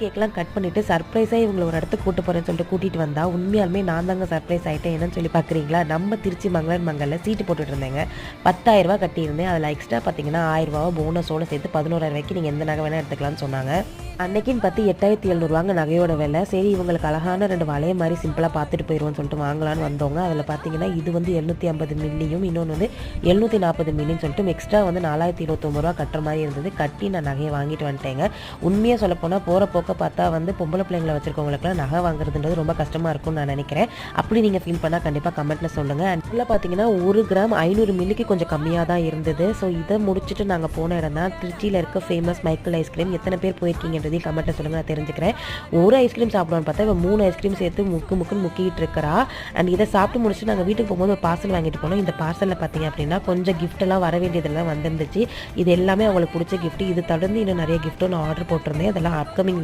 கேக்லாம் cut பண்ணிவிட்டு சர்ப்ரைஸாக இவங்களை ஒரு இடத்துக்கு கூட்டு போகிறேன்னு சொல்லிட்டு கூட்டிகிட்டு வந்தா உண்மையாலுமே நான் தாங்க சர்ப்ரைஸ் ஆகிட்டேன் என்னன்னு சொல்லி பார்க்குறீங்களா? நம்ம திருச்சி மங்களன் மங்கலில் சீட்டு போட்டுட்டு இருந்தேங்க. பத்தாயிரரூபா கட்டியிருந்தேன். அதில் எக்ஸ்ட்ரா பார்த்தீங்கன்னா ஆயிரரூபாவை போனஸோடு சேர்த்து பதினோராயிரூவாய்க்கு நீங்கள் எந்த நகை வேணால் எடுத்துக்கலாம்னு சொன்னாங்க. அன்னைக்குன்னு பார்த்து எட்டாயிரத்தி எழுநூறுவாங்க நகையோட விலை. சரி இவங்களுக்கு அழகான ரெண்டு வளைய மாதிரி சிம்பிளாக பார்த்துட்டு போயிடுவோம்னு சொல்லிட்டு வாங்கலான்னு வந்தவங்க. அதில் பார்த்தீங்கன்னா இது வந்து எழுநூற்றி ஐம்பது மில்லியும் இன்னொன்று வந்து எழுநூற்றி நாற்பது மில்லின்னு சொல்லிட்டு எக்ஸ்ட்ரா வந்து நாலாயிரத்தி இருபத்தொம்பது ரூபா கட்டுற மாதிரி இருந்தது. கட்டி நான் நகையை வாங்கிட்டு வந்துட்டேங்க. உண்மையாக சொல்லப்போனால் போகிற போக்க பார்த்தா வந்து பொம்பளை பிள்ளைங்களை வச்சுருக்கவங்களுக்குலாம் நகை வாங்குறதுன்றது ரொம்ப கஷ்டமாக இருக்கும்னு நான் நினைக்கிறேன். அப்படி நீங்கள் ஃபீல் பண்ணால் கண்டிப்பாக கமெண்ட்டில் சொல்லுங்கள் அண்ட் இதில் பார்த்தீங்கன்னா ஒரு கிராம் ஐநூறு மில்லிக்கு கொஞ்சம் கம்மியாக தான் இருந்தது. ஸோ இதை முடிச்சுட்டு நாங்கள் போன இடம் தான் திருச்சியில் இருக்க ஃபேமஸ் மைக்கிள் ஐஸ்கிரீம் எத்தனை பேர் போயிருக்கீங்கன்றதையும் கமெண்ட்டில் சொல்லுங்கள் நான் தெரிஞ்சுக்கிறேன். ஒரு ஐஸ்கிரீம் சாப்பிடுவான்னு பார்த்தா இவன் மூணு ஐஸ்கிரீம் சேர்த்து முக்கு முக்குன்னு முக்கிட்டு இருக்கிறா. அண்ட் இதை சாப்பிட்டு முடிச்சுட்டு நாங்கள் வீட்டுக்கு போகும்போது ஒரு பார்சல் வாங்கிட்டு போனோம். இந்த பார்சலில் பார்த்தீங்க அப்படின்னா கொஞ்சம் கிஃப்ட்டெல்லாம் எல்லாம் வர வேண்டியதெல்லாம் வந்திருந்துச்சு. இது எல்லாமே அவங்களுக்கு பிடிச்ச கிஃப்ட் இது தொடர்ந்து இன்னும் நிறைய கிஃப்ட்டும் நான் ஆர்டர் போட்டிருந்தேன். அதெல்லாம் அப்கமிங்